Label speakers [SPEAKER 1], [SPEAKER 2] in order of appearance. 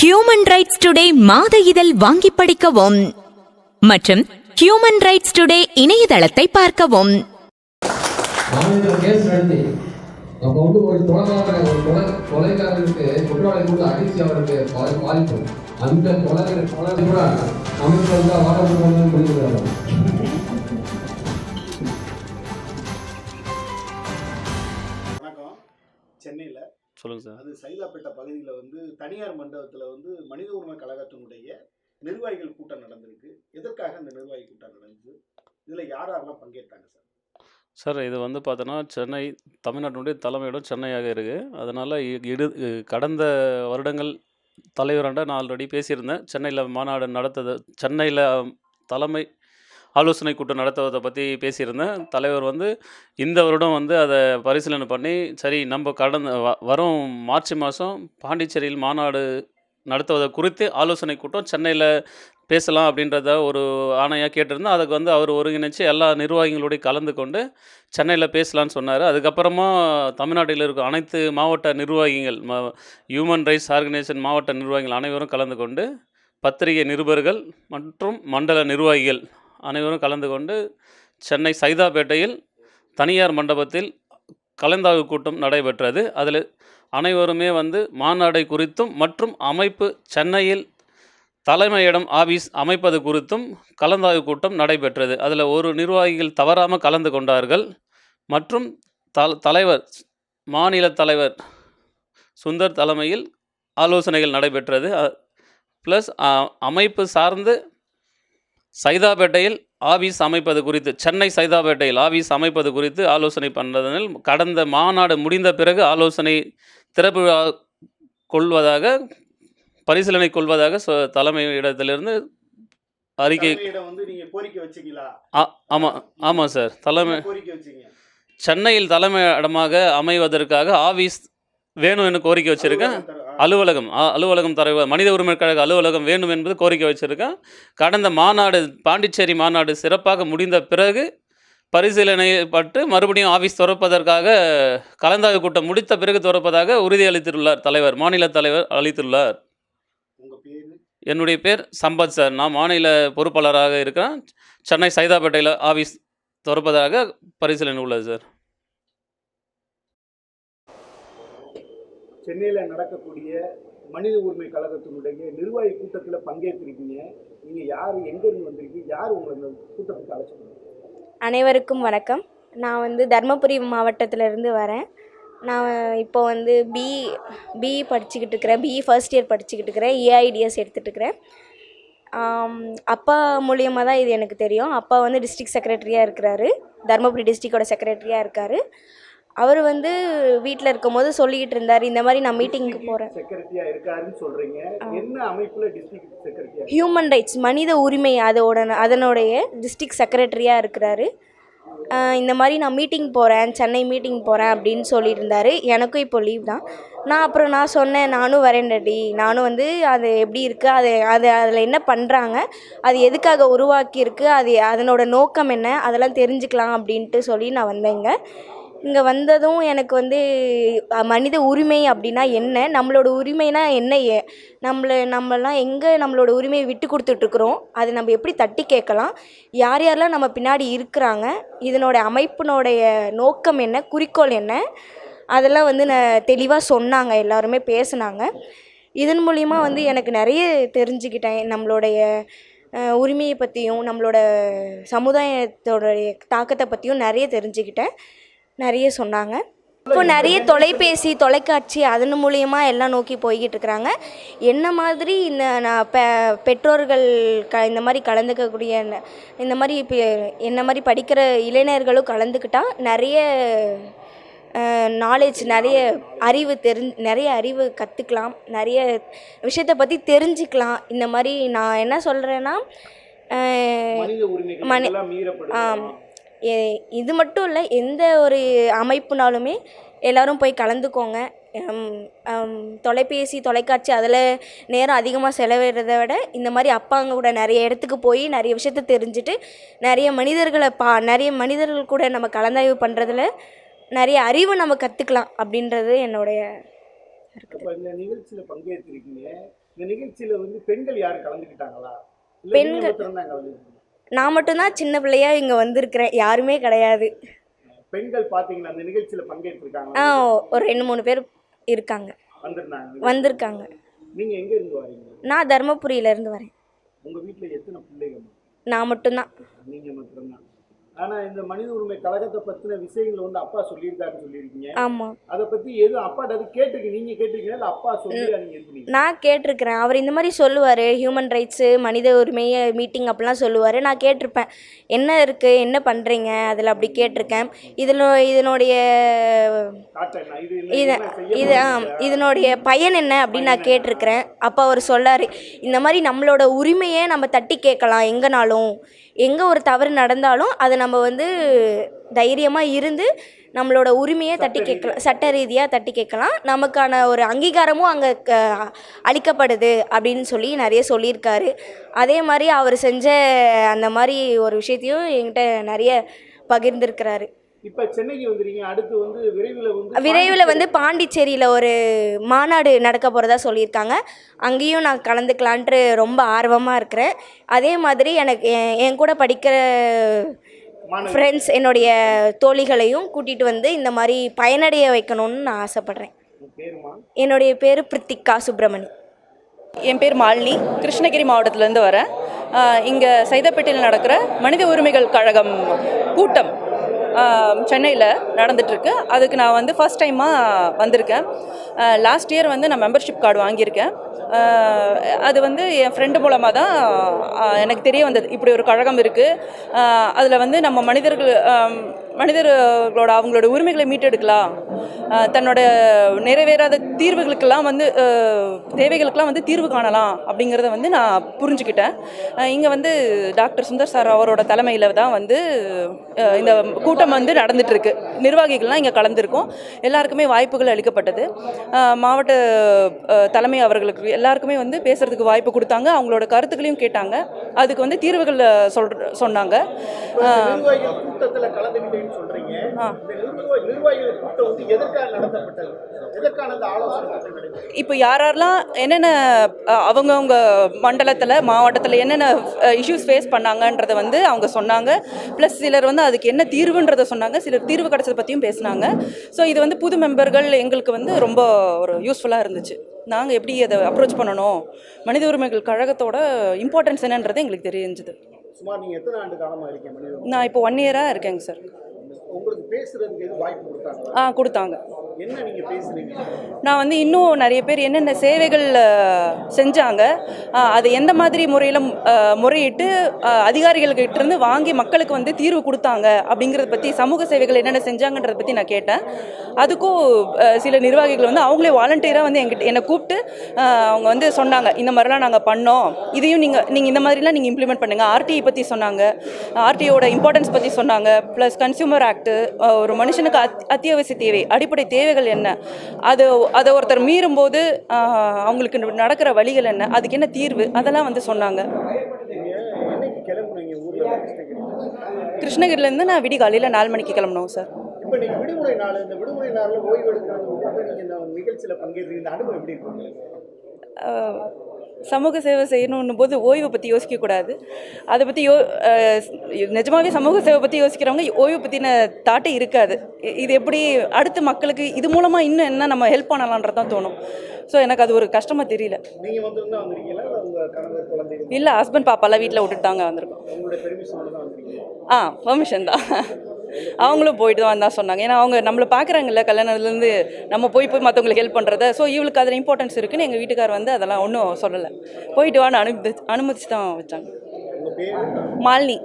[SPEAKER 1] Human rights today மாத இதழ் வாங்கி படிக்கவும். மற்றும் ஹியூமன் ரைட்ஸ் டுடே இணையதளத்தை பார்க்கவும்.
[SPEAKER 2] நம்ம வந்து ஒரு ஒரு கொலை குற்றவாளி கூட அடிச்சு அவருக்கு பாதிப்பு அந்த கொலை கொலை கூட அமைப்பு வந்து வாழ முடிவு
[SPEAKER 3] சொல்லுங்க சார்.
[SPEAKER 4] அது சைதாப்பேட்டை பகுதியில் வந்து தனியார் மண்டபத்தில் வந்து மனித உரிமை கழகத்தினுடைய நிர்வாகிகள் கூட்டம் நடந்திருக்கு. எதற்காக இந்த நிர்வாகி கூட்டம் நடந்தது? இதில் யார் யாரெல்லாம் பங்கேற்றாங்க சார்?
[SPEAKER 3] சார் இது வந்து பார்த்தோன்னா சென்னை தமிழ்நாட்டினுடைய தலைமையிடம் சென்னையாக இருக்குது அதனால் இடு கடந்த வருடங்கள் தலைவராண்ட நான் ஆல்ரெடி பேசியிருந்தேன். சென்னையில் மாநாடு நடத்தது சென்னையில் தலைமை ஆலோசனை கூட்டம் நடத்துவதை பற்றி பேசியிருந்தேன். தலைவர் வந்து இந்த வருடம் வந்து அதை பரிசீலனை பண்ணி சரி நம்ம கடந்த வ- வரும் மார்ச் மாதம் பாண்டிச்சேரியில் மாநாடு நடத்துவதை குறித்து ஆலோசனை கூட்டம் சென்னையில் பேசலாம் அப்படின்றத ஒரு ஆணையாக கேட்டிருந்தோம் அதுக்கு வந்து அவர் ஒருங்கிணைச்சு எல்லா நிர்வாகிகளோடய கலந்து கொண்டு சென்னையில் பேசலான்னு சொன்னார். அதுக்கப்புறமா தமிழ்நாட்டில் இருக்க அனைத்து மாவட்ட நிர்வாகிகள் ம ஹியூமன் ரைட்ஸ் ஆர்கனைசேஷன் மாவட்ட நிர்வாகிகள் அனைவரும் கலந்து கொண்டு பத்திரிகை நிருபர்கள் மற்றும் மண்டல நிர்வாகிகள் அனைவரும் கலந்து கொண்டு சென்னை சைதாப்பேட்டையில் தனியார் மண்டபத்தில் கலந்தாய்வு கூட்டம் நடைபெற்றது. அதில் அனைவருமே வந்து மாநாடை குறித்தும் மற்றும் அமைப்பு சென்னையில் தலைமையிடம் ஆபீஸ் அமைப்பது குறித்தும் கலந்தாய்வு கூட்டம் நடைபெற்றது. அதில் ஒரு நிர்வாகிகள் தவறாமல் கலந்து கொண்டார்கள். மற்றும் தல தலைவர் மாநில தலைவர் சுந்தர் தலைமையில் ஆலோசனைகள் நடைபெற்றது. ப்ளஸ் அமைப்பு சார்ந்து சைதாப்பேட்டையில் ஆபீஸ் அமைப்பது குறித்து சென்னை சைதாப்பேட்டையில் ஆபீஸ் அமைப்பது குறித்து ஆலோசனை பண்ணதில் கடந்த மாநாடு முடிந்த பிறகு ஆலோசனை திறப்பு கொள்வதாக பரிசீலனை கொள்வதாக தலைமை இடத்திலிருந்து அறிக்கை ஆமாம் ஆமாம் சார். தலைமை சென்னையில் தலைமை இடமாக அமைவதற்காக ஆபீஸ் வேணும்னு கோரிக்கை வச்சுருக்கேன்.
[SPEAKER 4] அலுவலகம்
[SPEAKER 3] அலுவலகம் தலைவர் தர மனித உரிமை கழக அலுவலகம் வேண்டும் என்பது கோரிக்கை வச்சுருக்கேன் கடந்த மாநாடு பாண்டிச்சேரி மாநாடு சிறப்பாக முடிந்த பிறகு பரிசீலனைப்பட்டு மறுபடியும் ஆபீஸ் திறப்பதற்காக கலந்தாய்வு கூட்டம் முடித்த பிறகு திறப்பதாக உறுதி அளித்துள்ளார் தலைவர் மாநில தலைவர் அளித்துள்ளார். என்னுடைய பேர் சம்பத் சார். நான் மாநில பொறுப்பாளராக இருக்கிறேன். சென்னை சைதாப்பேட்டையில் ஆபீஸ் திறப்பதாக பரிசீலனை உள்ளது சார்.
[SPEAKER 4] சென்னையில் நடக்கக்கூடிய மனித உரிமை கழகத்தினுடைய நிர்வாகி கூட்டத்தில் பங்கேற்றிருக்கீங்க. நீங்கள் யார்? எங்கேருந்து வந்திருக்கீங்க? யார் உங்களை இந்த கூட்டத்துக்கு அழைச்சிருக்கீங்க
[SPEAKER 5] அனைவருக்கும் வணக்கம். நான் வந்து தர்மபுரி மாவட்டத்திலேருந்து வரேன். நான் இப்போ வந்து பி பிஇ படிச்சுக்கிட்டு இருக்கிறேன். பிஇ ஃபர்ஸ்ட் இயர் படிச்சுக்கிட்டு இருக்கிறேன். ஏஐடிஎஸ் எடுத்துகிட்டு இருக்கிறேன். அப்பா மூலியமாக தான் இது எனக்கு தெரியும். அப்பா வந்து டிஸ்ட்ரிக்ட் செக்ரட்டரியாக இருக்கிறாரு. தருமபுரி டிஸ்ட்ரிக்டோட செக்ரட்டரியாக இருக்கார். அவர் வந்து வீட்டில் இருக்கும்போது சொல்லிக்கிட்டு இருந்தார் இந்த மாதிரி நான் மீட்டிங்க்கு போகிறேன்
[SPEAKER 4] செக்ரட்டரியா இருக்காருன்னு சொல்றீங்க. என்ன அமைப்புல டிஸ்ட்ரிக்ட் செக்ரட்டரியா
[SPEAKER 5] ஹியூமன் ரைட்ஸ் மனித உரிமை அதோட அதனுடைய டிஸ்ட்ரிக்ட் செக்ரட்டரியாக இருக்கிறாரு. இந்த மாதிரி நான் மீட்டிங் போகிறேன் சென்னை மீட்டிங் போகிறேன் அப்படின்னு சொல்லியிருந்தாரு எனக்கும் இப்போ லீவ் தான். நான் அப்புறம் நான் சொன்னேன் நானும் வரேன் டாடி. நானும் வந்து அது எப்படி இருக்குது அது அது அதில் என்ன பண்ணுறாங்க அது எதுக்காக உருவாக்கியிருக்கு அது அதனோட நோக்கம் என்ன அதெல்லாம் தெரிஞ்சுக்கலாம் அப்படின்ட்டு சொல்லி நான் வந்தேங்க. இங்கே வந்ததும் எனக்கு வந்து மனித உரிமை அப்படின்னா என்ன? நம்மளோட உரிமைனா என்ன? ஏ- நம்மள நம்மலாம் எங்கே நம்மளோட உரிமையை விட்டு கொடுத்துட்ருக்குறோம்? அதை நம்ம எப்படி தட்டி கேட்கலாம்? யார் யாரெல்லாம் நம்ம பின்னாடி இருக்கிறாங்க? இதனோட அமைப்பினுடைய நோக்கம் என்ன? குறிக்கோள் என்ன? அதெல்லாம் வந்து நான் தெளிவாக சொன்னாங்க. எல்லாருமே பேசுனாங்க. இதன் மூலிமா வந்து எனக்கு நிறைய தெரிஞ்சுக்கிட்டேன். நம்மளுடைய உரிமையை பற்றியும் நம்மளோட சமுதாயத்தோடைய தாக்கத்தை பற்றியும் நிறைய தெரிஞ்சுக்கிட்டேன். நிறைய சொன்னாங்க. இப்போ நிறைய தொலைபேசி தொலைக்காட்சி அதன் மூலியமா எல்லாம் நோக்கி போய்கிட்டு இருக்கிறாங்க என்ன மாதிரி இந்த நான் பெ பெற்றோர்கள் க இந்த மாதிரி கலந்துக்கக்கூடிய இந்த மாதிரி இப்போ என்ன மாதிரி படிக்கிற இளைஞர்களும் கலந்துக்கிட்டா நிறைய நாலேஜ் நிறைய அறிவு தெரிஞ் நிறைய அறிவு கற்றுக்கலாம் நிறைய விஷயத்தை பற்றி தெரிஞ்சுக்கலாம். இந்த மாதிரி நான் என்ன சொல்கிறேன்னா மனி- எ- இது மட்டும் இல்லை எந்த ஒரு அமைப்புனாலுமே எல்லாரும் போய் கலந்துக்கோங்க. தொலைபேசி தொலைக்காட்சி அதில் நேரம் அதிகமாக செலவிடுறத விட இந்த மாதிரி அப்பாங்க கூட நிறைய இடத்துக்கு போய் நிறைய விஷயத்த தெரிஞ்சுட்டு நிறைய மனிதர்களை பா நிறைய மனிதர்கள் கூட நம்ம கலந்தாய்வு பண்ணுறதுல நிறைய அறிவு நம்ம கற்றுக்கலாம் அப்படின்றது என்னுடைய
[SPEAKER 4] இப்போ இந்த நிகழ்ச்சியில பங்கேற்றிருக்கீங்க. இந்த நிகழ்ச்சியில வந்து பெண்கள் யாரும் கலந்துக்கிட்டாங்களா?
[SPEAKER 5] பெண்கள்- நான் மட்டும்தான் சின்ன பிள்ளையா இங்கே வந்திருக்கிறேன். யாருமே கிடையாது.
[SPEAKER 4] பெண்கள் பாத்தீங்களா அந்த நிகழ்ச்சியில பங்கேற்றிருக்காங்க.
[SPEAKER 5] ஆ ஒரு ரெண்டு மூணு பேர் இருக்காங்க.
[SPEAKER 4] வந்திருந்தாங்க.
[SPEAKER 5] வந்திருக்காங்க.
[SPEAKER 4] நீங்க எங்க இருந்து வரீங்க?
[SPEAKER 5] நான் தருமபுரியிலேருந்து வரேன்.
[SPEAKER 4] உங்க வீட்டுல எத்தனை பிள்ளைகள்?
[SPEAKER 5] நான் மட்டும்தான்.
[SPEAKER 4] நீங்க மட்டும்தான். ஆனா இந்த மனித உரிமை கழகத்தை பத்தின விஷயங்கள் வந்து அப்பா சொல்லியிருக்காருன்னு சொல்லியிருக்கீங்க.
[SPEAKER 5] ஆமாம்
[SPEAKER 4] அதை பத்தி எதுவும் அப்பாட்ட அது கேட்டிருக்கு நீங்க கேட்டிருக்கீங்களா? இல்ல அப்பா சொல்லி நீங்க
[SPEAKER 5] நான் கேட்டிருக்கிறேன். அவர் இந்த மாதிரி சொல்லுவார். ஹியூமன் ரைட்ஸு மனித உரிமை மீட்டிங் அப்படிலாம் சொல்லுவார். நான் கேட்டிருப்பேன். என்ன இருக்குது என்ன பண்ணுறீங்க அதில் அப்படி கேட்டிருக்கேன். இதில் இதனுடைய
[SPEAKER 4] இது
[SPEAKER 5] இது? இதனுடைய பயன் என்ன அப்படின்னு நான் கேட்டிருக்கிறேன். அப்போ அவர் சொல்லார் இந்த மாதிரி நம்மளோட உரிமையை நம்ம தட்டி கேட்கலாம். எங்கேனாலும் எங்கே ஒரு தவறு நடந்தாலும் அதை நம்ம வந்து தைரியமாக இருந்து நம்மளோட உரிமையை தட்டி கேட்கலாம். சட்ட ரீதியாக தட்டி கேட்கலாம். நமக்கான ஒரு அங்கீகாரமும் அங்கே அளிக்கப்படுது அப்படின்னு சொல்லி நிறைய சொல்லியிருக்காரு. அதே மாதிரி அவர் செஞ்ச அந்த மாதிரி ஒரு விஷயத்தையும் என்கிட்ட நிறைய பகிர்ந்திருக்கிறாரு.
[SPEAKER 4] இப்ப சென்னைக்கு வந்துறீங்க அடுத்து வந்து விரைவில் வந்து
[SPEAKER 5] விரைவில் வந்து பாண்டிச்சேரியில் ஒரு மாநாடு நடக்க போகிறதா சொல்லியிருக்காங்க. அங்கேயும் நான் கலந்துக்கலான்ட்டு ரொம்ப ஆர்வமாக இருக்கிறேன். அதே மாதிரி எனக்கு என் கூட படிக்கிற ஃப்ரெண்ட்ஸ் என்னுடைய தோழிகளையும் கூட்டிகிட்டு வந்து இந்த மாதிரி பயனடைய வைக்கணும்னு நான் ஆசைப்பட்றேன். என்னுடைய பேர் பிரித்திகா சுப்பிரமணி.
[SPEAKER 6] என் பேர் மாலினி. கிருஷ்ணகிரி மாவட்டத்திலேருந்து வரேன். இங்கே சைதாப்பேட்டையில் நடக்கிற மனித உரிமைகள் கழகம் கூட்டம் சென்னையில் நடந்துட்டுருக்கு. அதுக்கு நான் வந்து ஃபர்ஸ்ட் டைமாக வந்திருக்கேன். லாஸ்ட் இயர் வந்து நான் மெம்பர்ஷிப் கார்டு வாங்கியிருக்கேன். அது வந்து என் ஃப்ரெண்டு மூலமாக தான் எனக்கு தெரிய வந்தது. இப்படி ஒரு கழகம் இருக்குது அதில் வந்து நம்ம மனிதர்கள் மனிதர்களோட அவங்களோட உரிமைகளை மீட்டெடுக்கலாம். தன்னோட நிறைவேறாத தீர்வுகளுக்கெல்லாம் வந்து தேவைகளுக்கெல்லாம் வந்து தீர்வு காணலாம் அப்படிங்கிறத வந்து நான் புரிஞ்சுக்கிட்டேன். இங்கே வந்து டாக்டர் சுந்தர் சார் அவரோட தலைமையில் தான் வந்து இந்த கூட்டம் வந்து நடந்துகிட்ருக்கு நிர்வாகிகள்லாம் இங்கே கலந்துருக்கோம். எல்லாருக்குமே வாய்ப்புகள் அளிக்கப்பட்டது. மாவட்ட தலைமை அவர்களுக்கு எல்லாருக்குமே வந்து பேசுறதுக்கு வாய்ப்பு கொடுத்தாங்க. அவங்களோட கருத்துக்களையும் கேட்டாங்க. அதுக்கு வந்து தீர்வுகள் சொல் சொன்னாங்க.
[SPEAKER 4] இப்ப
[SPEAKER 6] யாரெல்லாம் என்னென்ன அவங்கவங்க மண்டலத்தில் மாவட்டத்தில் என்னென்ன இஷ்யூஸ் ஃபேஸ் பண்ணாங்கன்றதை வந்து அவங்க சொன்னாங்க. ப்ளஸ் சிலர் வந்து அதுக்கு என்ன தீர்வுன்றதை சொன்னாங்க. சிலர் தீர்வு கிடைச்சதை பற்றியும் பேசினாங்க. ஸோ இது வந்து புது மெம்பர்கள் எங்களுக்கு வந்து ரொம்ப ஒரு யூஸ்ஃபுல்லாக இருந்துச்சு. நாங்கள் எப்படி அதை அப்ரோச் பண்ணணும்? மனித உரிமைகள் கழகத்தோட இம்பார்ட்டன்ஸ் என்னன்றது எங்களுக்கு தெரிஞ்சுது.
[SPEAKER 4] சுமார் நீங்க எத்தனை ஆண்டு காலமா இருக்கீங்க?
[SPEAKER 6] நான் இப்போ ஒன் இயராக இருக்கேங்க சார்
[SPEAKER 4] உங்களுக்கு பேசுறதுக்கு வாய்ப்பு கொடுத்தாங்க
[SPEAKER 6] ஆ கொடுத்தாங்க. நான் வந்து இன்னும் நிறைய பேர் என்னென்ன சேவைகள் செஞ்சாங்க அது எந்த மாதிரி முறையில் முறையிட்டு அதிகாரிகள்கிட்ட இருந்து வாங்கி மக்களுக்கு வந்து தீர்வு கொடுத்தாங்க அப்படிங்கிறத பற்றி சமூக சேவைகள் என்னென்ன செஞ்சாங்கன்றத பற்றி நான் கேட்டேன். அதுக்கும் சில நிர்வாகிகள் வந்து அவங்களே வாலண்டியராக வந்து எங்கிட்ட என்னை கூப்பிட்டு அவங்க வந்து சொன்னாங்க இந்த மாதிரிலாம் நாங்கள் பண்ணோம். இதையும் நீங்கள் நீங்கள் இந்த மாதிரிலாம் நீங்கள் இம்ப்ளிமெண்ட் பண்ணுங்கள் ஆர்டிஐ பற்றி சொன்னாங்க. ஆர்டிஐயோட இம்பார்ட்டன்ஸ் பற்றி சொன்னாங்க. ப்ளஸ் கன்சியூமர் ஆக்ட்டு ஒரு மனுஷனுக்கு அத் அத்தியாவசிய தேவை அடிப்படை தேவை தேவைகள் என்ன? அது அதை ஒருத்தர் மீறும்போது அவங்களுக்கு நடக்கிற வழிகள் என்ன? அதுக்கு என்ன தீர்வு? அதெல்லாம் வந்து சொன்னாங்க. கிருஷ்ணகிரிலேருந்து நான் விடி காலையில் நாலு மணிக்கு கிளம்பணும் சார்.
[SPEAKER 4] இப்போ விடுமுறை நாள் இந்த விடுமுறை நாள்ல ஓய்வு எடுக்கிறது விட்டு நீங்க இந்த நிகழ்ச்சியில பங்கேற்று இந்த அனுபவம் எப்படி இருக்கு உங்களுக்கு?
[SPEAKER 6] ஆஹ், சமூக சேவை செய்யணுன்னும் போது ஓய்வை பற்றி யோசிக்கக்கூடாது அதை பற்றி யோ ஆஹ், நிஜமாவே சமூக சேவை பற்றி யோசிக்கிறவங்க ஓய்வு பற்றின தாட்டே இருக்காது. இது எப்படி அடுத்த மக்களுக்கு இது மூலமாக இன்னும் என்ன நம்ம ஹெல்ப் பண்ணலான்றது தான் தோணும். ஸோ எனக்கு அது ஒரு கஷ்டமாக தெரியல.
[SPEAKER 4] இல்ல
[SPEAKER 6] ஹஸ்பண்ட் பாப்பாலாம் வீட்டில் விட்டுட்டு தாங்க வந்திருக்கோம். ஆ பெர்மிஷன் தான். அவங்களும் போயிட்டு தான் தான் சொன்னாங்க. ஏன்னா அவங்க நம்மளை பார்க்குறாங்கல்ல கல்யாணத்துலேருந்து நம்ம போய் போய் மற்றவங்களுக்கு ஹெல்ப் பண்ணுறத ஸோ இவளுக்கு அதில் இம்பார்ட்டன்ஸ் இருக்குன்னு எங்கள் வீட்டுக்கார் வந்து அதெல்லாம் ஒன்றும் சொல்லலை. போயிட்டு வான்னு அனுமதி அனுமதிச்சு தான் வச்சாங்க. மாலினி.